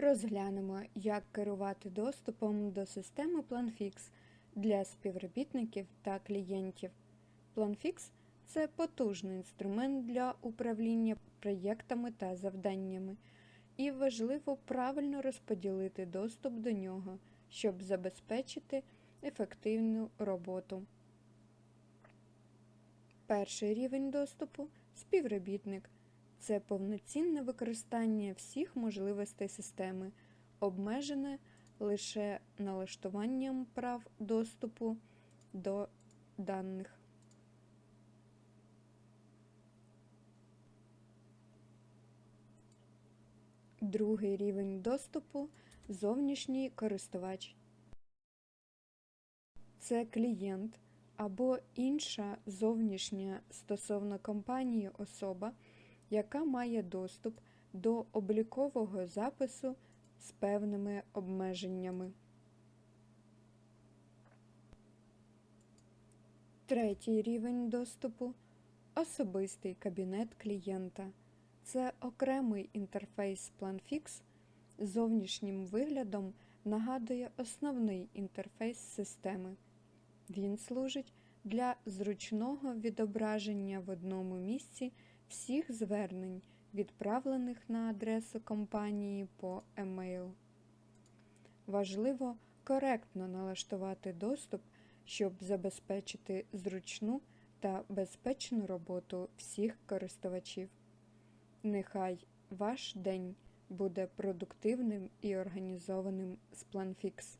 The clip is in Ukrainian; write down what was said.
Розглянемо, як керувати доступом до системи PlanFix для співробітників та клієнтів. PlanFix – це потужний інструмент для управління проєктами та завданнями, і важливо правильно розподілити доступ до нього, щоб забезпечити ефективну роботу. Перший рівень доступу співробітник. Це повноцінне використання всіх можливостей системи, обмежене лише налаштуванням прав доступу до даних. Другий рівень доступу зовнішній користувач. Це клієнт або інша зовнішня стосовно компанії особа, яка має доступ до облікового запису з певними обмеженнями. Третій рівень доступу особистий кабінет клієнта. Це окремий інтерфейс PlanFix зовнішнім виглядом нагадує основний інтерфейс системи. Він служить для зручного відображення в одному місці всіх звернень, відправлених на адресу компанії по емейл. Важливо коректно налаштувати доступ, щоб забезпечити зручну та безпечну роботу всіх користувачів. Нехай ваш день буде продуктивним і організованим з PlanFix.